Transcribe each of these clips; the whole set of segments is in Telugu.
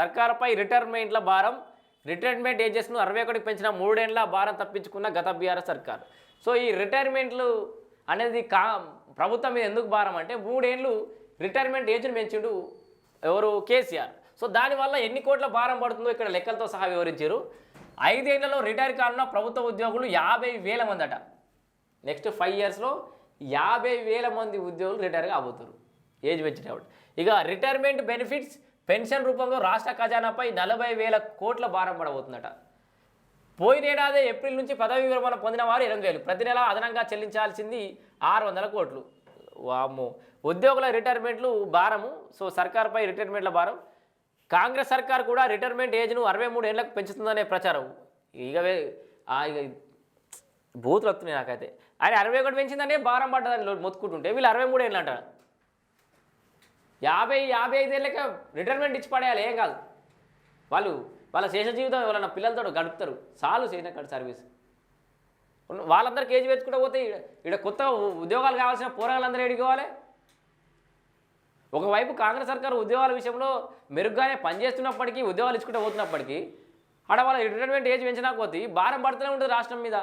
సర్కారుపై రిటైర్మెంట్ల భారం రిటైర్మెంట్ ఏజెస్ను అరవై ఒకటికి పెంచిన మూడేళ్ళ భారం తప్పించుకున్న గత బీఆర్ఎస్ సర్కార్. సో ఈ రిటైర్మెంట్లు అనేది కా ప్రభుత్వం మీద ఎందుకు భారం అంటే మూడేళ్ళు రిటైర్మెంట్ ఏజ్ను పెంచిండు ఎవరు? కేసీఆర్. సో దానివల్ల ఎన్ని కోట్ల భారం పడుతుందో ఇక్కడ లెక్కలతో సహా వివరించారు. ఐదేళ్ళలో రిటైర్ కానున్న ప్రభుత్వ ఉద్యోగులు యాభై వేల మంది అట నెక్స్ట్ ఫైవ్ ఇయర్స్లో యాభై వేల మంది ఉద్యోగులు రిటైర్ కాబోతారు ఏజ్ పెంచిన ఇక రిటైర్మెంట్ బెనిఫిట్స్ పెన్షన్ రూపంలో రాష్ట్ర ఖజానాపై నలభై వేల కోట్ల భారం పడబోతుందట. పోయినేడాది ఏప్రిల్ నుంచి పదవి విరమణ పొందిన వారు ఎనిమిది వేలు. ప్రతి నెల అదనంగా చెల్లించాల్సింది ఆరు వందల కోట్లు. వామ్మో. ఉద్యోగుల రిటైర్మెంట్లు భారము సో సర్కార్పై రిటైర్మెంట్ల భారం. కాంగ్రెస్ సర్కార్ కూడా రిటైర్మెంట్ ఏజ్ను అరవై మూడు ఏళ్ళకు పెంచుతుందనే ప్రచారం. ఇక ఆ బూతులు వస్తున్నాయి నాకైతే. ఆయన అరవై ఒకటి పెంచిందనే భారం పడ్డదని మొత్తుకుంటుంటే వీళ్ళు అరవై మూడు ఏళ్ళు అంటారు. యాభై యాభై ఐదేళ్ళకే రిటైర్మెంట్ ఇచ్చి పడేయాలి ఏం కాదు. వాళ్ళు వాళ్ళ శేష జీవితం ఎవరైనా పిల్లలతో గడుపుతారు చాలు చేసిన సర్వీస్. ఉన్న- వాళ్ళందరికీ ఏజ్ పెంచుకుంటూ పోతే ఈడ- కొత్త ఉద్యోగాలు కావాల్సిన పోరాగాలందరూ ఎడుకోవాలి ఒకవైపు కాంగ్రెస్ సర్కారు ఉద్యోగాల విషయంలో మెరుగ్గానే పనిచేస్తున్నప్పటికీ ఉద్యోగాలు ఇచ్చుకుంటూ పోతున్నప్పటికీ ఆడ వాళ్ళ రిటైర్మెంట్ ఏజ్ పెంచినా పోతే భారం పడుతూనే ఉంటుంది రాష్ట్రం మీద.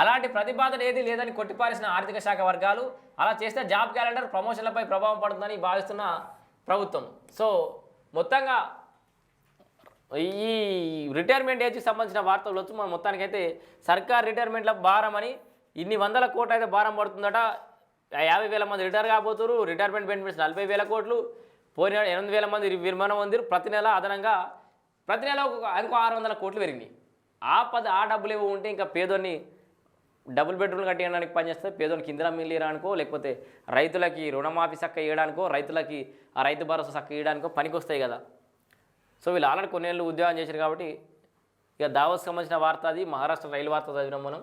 అలాంటి ప్రతిపాదన ఏది లేదని కొట్టిపారేసిన ఆర్థిక శాఖ వర్గాలు అలా చేస్తే జాబ్ క్యాలెండర్ ప్రమోషన్లపై ప్రభావం పడుతుందని భావిస్తున్న ప్రభుత్వం. సో మొత్తంగా ఈ రిటైర్మెంట్ ఏజ్కి సంబంధించిన వార్తలు వచ్చి మన మొత్తానికైతే సర్కార్ రిటైర్మెంట్ల భారం అని ఇన్ని వందల కోట్లు అయితే భారం పడుతుందట. యాభై వేల మంది రిటైర్ కాబోతున్నారు రిటైర్మెంట్ బెనిఫిట్స్ నలభై వేల కోట్లు. పోయిన ఎనిమిది వేల మంది విరమణ పొందిరు ప్రతి నెల అదనంగా ప్రతి నెల ఒక ఇంకో ఆరు వందల కోట్లు పెరిగినాయి. ఆ పది ఆ డబ్బులు ఏవో ఉంటే ఇంకా పేదోన్ని డబుల్ బెడ్రూమ్ కట్టేయడానికి పనిచేస్తే పేదోళ్ళకి ఇందిరా మిల్లు అనుకో లేకపోతే రైతులకి రుణమాఫీ చక్క ఇవ్వడానికో రైతులకి ఆ రైతు భరోసా చక్క ఇవ్వడానికో పనికి వస్తాయి కదా. సో వీళ్ళు ఆల్రెడీ కొన్నేళ్ళు ఉద్యోగం చేశారు కాబట్టి ఇక దావోస్ సంబంధించిన వార్త అది మహారాష్ట్ర రైలు వార్త చదివినాం మనం.